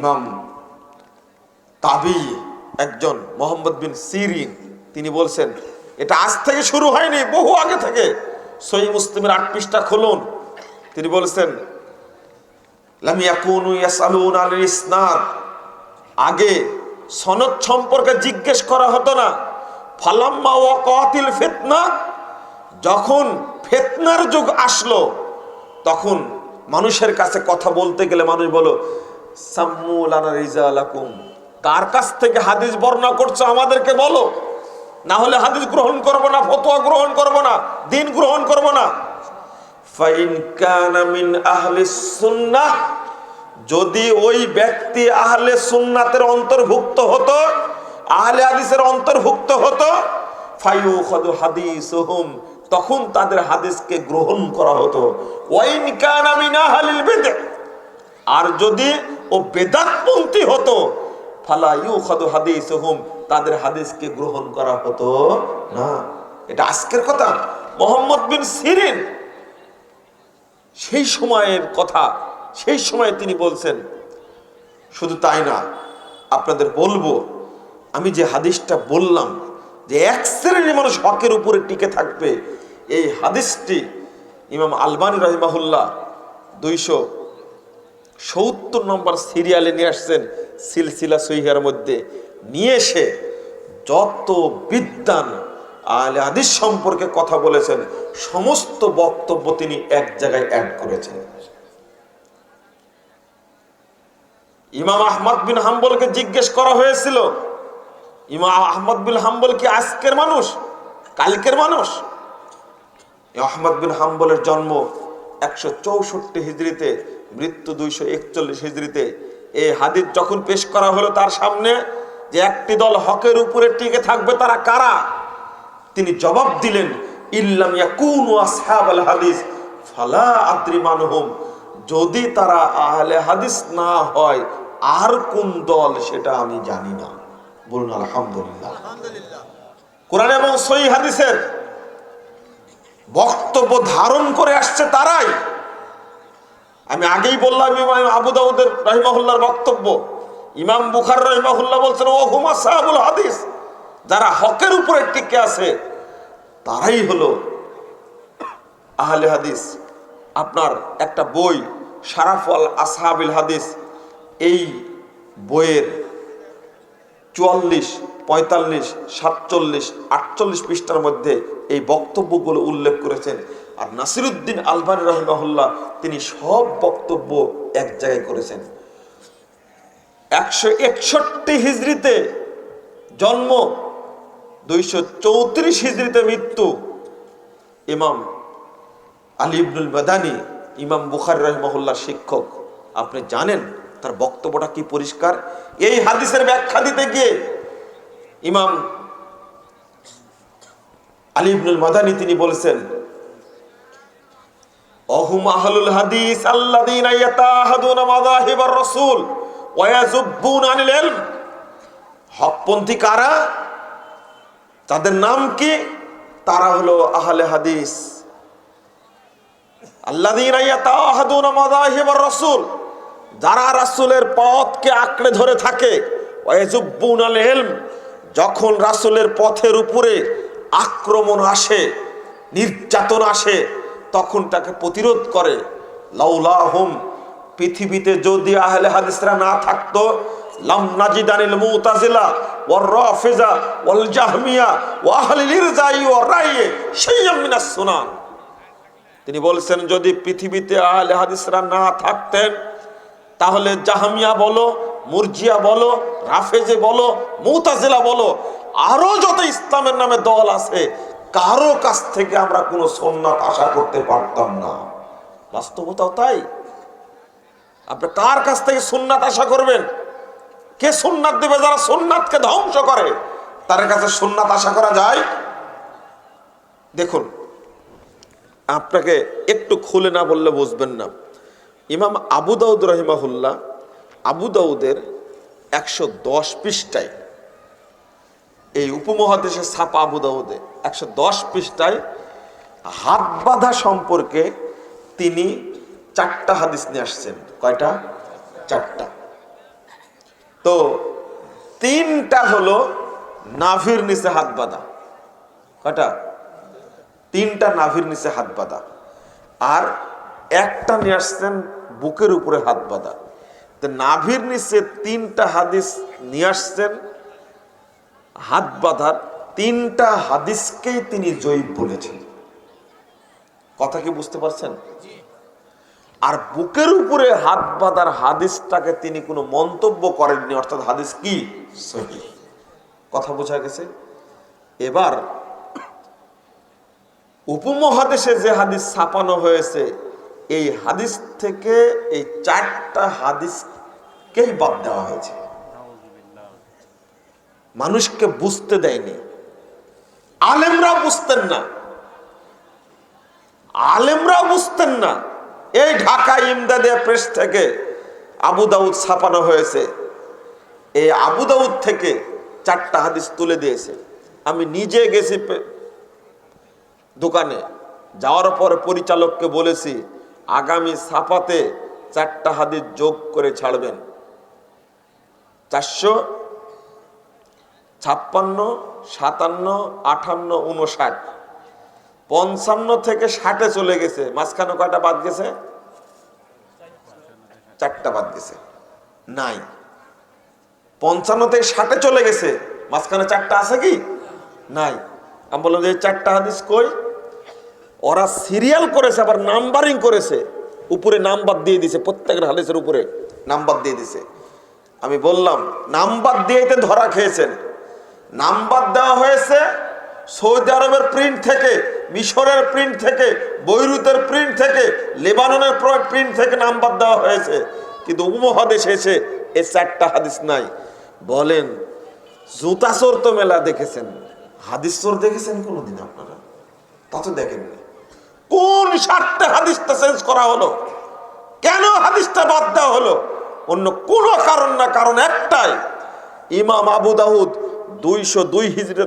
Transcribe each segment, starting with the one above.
ইমাম তাবি একজন মোহাম্মদ বিন সিরিন। তিনি বলছেন, এটা আজ থেকে শুরু হয়নি, বহু আগে থেকে। সই মুসলিমের আট পৃষ্ঠা খুলুন। তিনি বলছেন আগে সনদ সম্পর্কে জিজ্ঞেস করা হতো না। ফালাম্মা ওয়াকাতিল ফিতনা, যখন ফেতনার যুগ আসলো, তখন মানুষের কাছে কথা বলতে গেলে মানুষ বলো সাম্মুলানা রিজালাকুম। কার কাছ থেকে হাদিস বর্ণনা করছ আমাদেরকে বলো। না হলে হাদিস গ্রহণ করব না, ফতোয়া গ্রহণ করব না, দিন গ্রহণ করব না। ফাইন আহলি সুন্নাহ যদি ওই ব্যক্তি আহলে সুন্নাতের অন্তর্ভুক্ত হতো, আহলে হাদিসের অন্তর্ভুক্ত হতো খাদু হাদিসুহুম, তখন তাদের হাদিসকে গ্রহণ করা হতো। ওয়াইন কানা মিন আর যদি ও বেদাতপন্থী হতো। ফালা খাদু হাদিসুহুম, তাদের হাদিসকে গ্রহণ করা হতো না। এটা আজকের কথা। মোহাম্মদ বিন সিরিন, সেই সময়ের কথা, সেই সময় তিনি বলছেন, শুধু তাই না, আপনাদের বলব, আমি যে হাদিসটা বললাম, যে এক শ্রেণির মানুষ হকের উপরে টিকে থাকবে, এই হাদিসটি ইমাম আলবানী রহিমাহুল্লাহ দুইশো সত্তর নম্বর সিরিয়ালে নিয়ে আসছেন সিলসিলা সহিহার মধ্যে। নিয়ে এসে যত বিদ্যান আলে হাদিস সম্পর্কে কথা বলেছেন, সমস্ত বক্তব্য তিনি এক জায়গায় অ্যাড করেছেন। ইমাম আহমদ বিন হাম্বলকে জিজ্ঞেস করা হয়েছিল, ইমাম আহমদ বিন হাম্বল কি আজকের মানুষ? কালকের মানুষ? আহমদ বিন হাম্বলের জন্ম একশো চৌষট্টি হিজড়িতে মৃত্যু দুইশো একচল্লিশ হিজড়িতে। এই হাদিস যখন পেশ করা হলো তার সামনে যে একটি দল হকের উপরে টিকে থাকবে তারা কারা? তিনি জবাব দিলেন ইল্লাম ইয়াকুন আসহাব আল হাদিস ফালা আদ্রি মানহুম। যদি তারা আহলে হাদিস না হয় আর কোন দল সেটা আমি জানি না। বলুন আলহামদুলিল্লাহ। কোরআন এবং সই হাদিসের বক্তব্য ধারণ করে আসছে তারাই। আমি আগেই বললাম ইমাম আবু দাউদের রহিমাহুল্লাহর বক্তব্য। ইমাম বুখার রহিমাহুল্লাহ বলছেন, ও হুমা সাহাবুল হাদিস, যারা হকের উপরে টিকে আছে, তারাই হলো আহলে হাদিস। আপনার একটা বই সারাফল আসহাবিল হাদিস, এই বইয়ের চুয়াল্লিশ, পঁয়তাল্লিশ, সাতচল্লিশ, আটচল্লিশ পৃষ্ঠার মধ্যে এই বক্তব্যগুলো উল্লেখ করেছেন। আর নাসিরুদ্দিন আলবানী রহমাহুল্লাহ, তিনি সব বক্তব্য এক জায়গায় করেছেন। একশো একষট্টি হিজড়িতে জন্ম, দুইশো চৌত্রিশ হিজড়িতে মৃত্যু। ইমাম আলী ইবনুল মাদানি, ইমাম বুখার রহমহুল্লাহ শিক্ষক, আপনি জানেন তার বক্তব্যটা কি পরিষ্কার? এই হাদিসের ব্যাখ্যা দিতে গিয়ে ইমাম আলী ইবনুল মাদানি তিনি বলেছেন অহুম আহলুল হাদিস আল্লাযীনা ইয়াতাহাদুনা মাযাহিবার রাসূল ওয়া ইয়াযুব্বুনা আনিল ইলম। কারা? তাদের নাম কি? তারা হলো আহলে হাদিস। আল্লাযীনা যারা রাসূলের পথকে আঁকড়ে ধরে থাকে যখন রাসূলের পথের উপরে আক্রমণ আসে, নির্যাতন আসে তখন তাকে প্রতিরোধ করে, লাউলাহুম, পৃথিবীতে যদি আহলে হাদিসরা না থাকতো, লাম নাজিদানিল মুতাজিলা, ওয়ার রাফিজা, ওয়াল জাহমিয়া, ওয়া আহলিল ইরজাই, ওয়ার রাইয়ে শাইয়্যাম মিনাস সুনান। তিনি বলছেন, যদি পৃথিবীতে আহলে হাদিসরা না থাকতেন, তাহলে জাহামিয়া বলো, মুরজিয়া বলো, রাফেজে বলো, মুতাজিলা বলো, আরও যত ইসলামের নামে দল আছে কারও কাছ থেকে আমরা কোনো সোননাথ আশা করতে পারতাম না। বাস্তবতাও তাই। আপনি কার কাছ থেকে সুন্নাত আশা করবেন? কে সুন্নাত দেবে যারা সুন্নাতকে ধ্বংস করে? তার কাছে সুন্নাত আশা করা যায়? দেখুন, আপনাকে একটু খুলে না বললে বুঝবেন না। ইমাম আবু দাউদ রহিমাহুল্লাহ, আবু দাউদের একশো দশ পৃষ্ঠায় এই উপমহাদেশের ছাপা আবু দাউদে একশো দশ পৃষ্ঠায় হাত বাঁধা সম্পর্কে তিনি চারটা হাদিস নিয়ে আসছেন। কয়টা? চারটা। তো তিনটা হলো নাভির নিচে হাত বাঁধা। কয়টা? তিনটা নাভির নিচে হাত বাঁধা। আর একটা নিয়ে আসছেন বুকের উপরে হাত বাঁধা। তো নাভির নিচে তিনটা হাদিস নিয়ে আসছেন হাত বাঁধার তিনটা হাদিসকেই তিনি জয়ীব বলেছেন। কথা কি বুঝতে পারছেন? আর বুকের উপরে হাত বাঁধার হাদিসটাকে তিনি কোনো মন্তব্য করেননি অর্থাৎ হাদিস কি? সহি। কথা বোঝা গেছে? এবার উপমহাদেশে যে হাদিস ছাপানো হয়েছে এই হাদিস থেকে এই চারটা হাদিসকেই বাদ দেওয়া হয়েছে। মানুষকে বুঝতে দেয়নি। আলেমরা বুঝতেন না। আলেমরা বুঝতেন না। এই ঢাকা ইমদাদে প্রেস থেকে আবু দাউদ ছাপানো হয়েছে। এই আবু দাউদ থেকে চারটা হাদিস তুলে দিয়েছে। আমি নিজে গেছি দোকানে। যাওয়ার পর পরিচালককে বলেছি, আগামী ছাপাতে চারটা হাদিস যোগ করে ছাড়বেন। চারশো ছাপ্পান্ন, সাতান্ন আটান্ন উনষাট পঞ্চান্ন থেকে ষাটে চলে গেছে। মাঝখানে কয়টা বাদ গেছে? চারটা বাদ গেছে। নাই। পঞ্চান্ন থেকে ষাটে চলে গেছে। মাঝখানে চারটা আছে কি? নাই। আমি বললাম যে চারটা হাদিস কই? ওরা সিরিয়াল করেছে, আবার নাম্বারিং করেছে। উপরে নাম্বার দিয়ে দিছে, প্রত্যেকের হাদিসের উপরে নাম্বার দিয়ে দিছে। আমি বললাম, নাম্বার দিয়েতে ধরা খেয়েছেন। নাম্বার দেওয়া হয়েছে সৌদি আরবের প্রিন্ট থেকে, মিশরের প্রিন্ট থেকে, বৈরুতের প্রিন্ট থেকে, লেবাননের প্রিন্ট থেকে নাম্বার দেওয়া হয়েছে। কিন্তু উপমহাদেশে এসে এ চারটা হাদিস নাই। বলেন, জুতা চোর তো মেলা দেখেছেন। হাদিস চোর দেখেছেন কোনোদিন আপনারা? তা তো দেখেননি। কোন স্বার্থে হাদিসটা চেঞ্জ করা হলো? কেন হাদিসটা বাদ দেওয়া হলো? অন্য কোনো কারণ না, কারণ একটাই। ইমাম আবু দাউদ দুইশো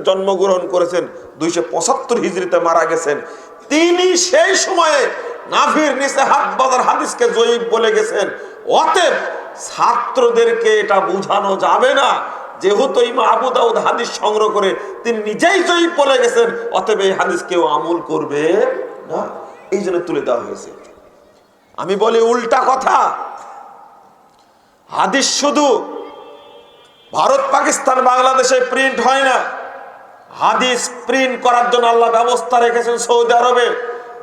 জন্মগ্রহণ করেছেন, দুইশো পঁচাত্তর হিজড়িতে মারা গেছেন। তিনি সেই সময়ে নিচে হাত বাজার হাদিসকে জয়ীব বলে গেছেন। অতএব ছাত্রদেরকে এটা বোঝানো যাবে না। যেহেতু আবু দাউদ হাদিস সংগ্রহ করে তিনি নিজেই জয়ীব বলে গেছেন, অতএব এই হাদিস কেউ আমল করবে না। এই জন্য তুলে দেওয়া হয়েছে। আমি বলি উল্টা কথা। হাদিস শুধু ভারত, পাকিস্তান, বাংলাদেশে প্রিন্ট হয় না। হাদিস প্রিন্ট করার জন্য আল্লাহ ব্যবস্থা রেখেছেন সৌদি আরবে,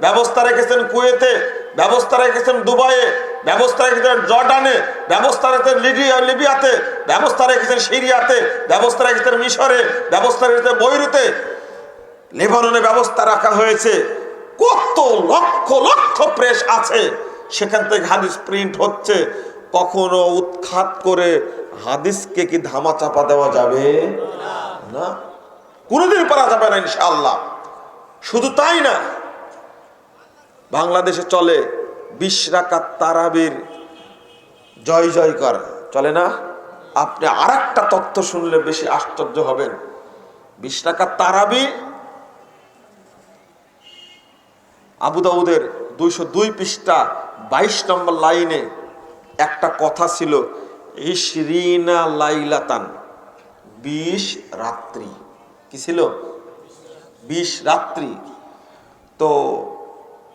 ব্যবস্থা রেখেছেন কুয়েতে, ব্যবস্থা রেখেছেন দুবাইয়ে, ব্যবস্থা রেখেছেন জর্ডানে, ব্যবস্থা রেখেছেন লিবিয়া লিবিয়াতে, ব্যবস্থা রেখেছেন সিরিয়াতে, ব্যবস্থা রেখেছেন মিশরে, ব্যবস্থা রেখেছেন বৈরুতে। লেবাননে ব্যবস্থা রাখা হয়েছে। কত লক্ষ লক্ষ প্রেস আছে, সেখান থেকে হাদিস প্রিন্ট হচ্ছে। কখনো উৎখাত করে হাদিসকে কি ধামা চাপা দেওয়া যাবে? না। কোনোদিন পারা যাবে না ইনশাআল্লাহ। শুধু তাই না, বাংলাদেশে চলে বিশ রাকাত তারাবির জয় জয় কর। চলে না? আপনি আর একটা তথ্য শুনলে বেশি আশ্চর্য হবেন। বিশ রাকাত তারাবি আবু দাউদের দুইশো দুই পৃষ্ঠা বাইশ নম্বর লাইনে একটা কথা ছিল, ইশরিনা লাইলাতান, বিশ রাত্রি। কি ছিল? বিশ রাত্রি। তো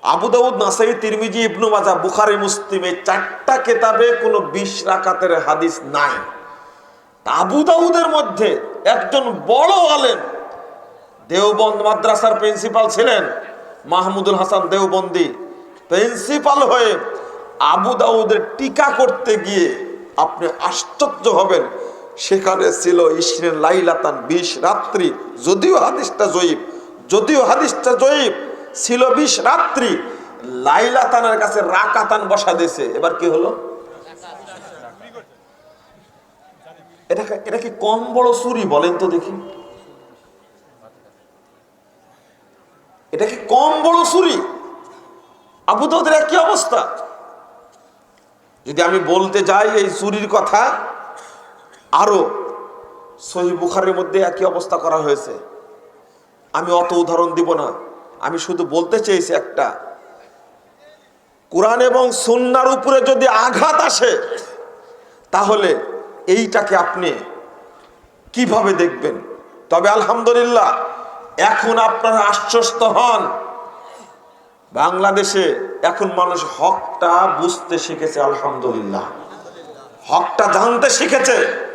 আবু দাউদ, নাসাই, তিরমিজি, ইবনু মাজা বুখারি, মুসলিম, এই চারটা কেতাবে কোনো বিশ রাকাতের হাদিস নাই। তা আবু দাউদের মধ্যে একজন বড় আলেম, দেওবন্দ মাদ্রাসার প্রিন্সিপাল ছিলেন, মাহমুদুল হাসান দেওবন্দি। প্রিন্সিপাল হয়ে আবু দাউদের টিকা করতে গিয়ে আপনি আশ্চর্য হবেন। সেখানে ছিল ইসরের লাইলাতান বিশ রাত্রি। যদিও হাদিসটা জয়ীব, যদিও হাদিসটা জয়ীব, ছিল বিশ রাত্রি। লাইলাতানের কাছে রাকাতান বসা দিয়েছে। এবার কি হলো? এটা এটা কি কম বড় চুরি বলেন তো দেখি। এটা কি কম বড় চুরি? আবু দাউদের কি অবস্থা। যদি আমি বলতে যাই এই চুরির কথা, আরও সহি বুখারের মধ্যে একই অবস্থা করা হয়েছে। আমি অত উদাহরণ দিব না। আমি শুধু বলতে চেয়েছি একটা। কোরআন এবং সুন্নার উপরে যদি আঘাত আসে, তাহলে এইটাকে আপনি কীভাবে দেখবেন? তবে আলহামদুলিল্লাহ, এখন আপনারা আশ্বস্ত হন বাংলাদেশে এখন মানুষ হকটা বুঝতে শিখেছে আলহামদুলিল্লাহ। হকটা জানতে শিখেছে।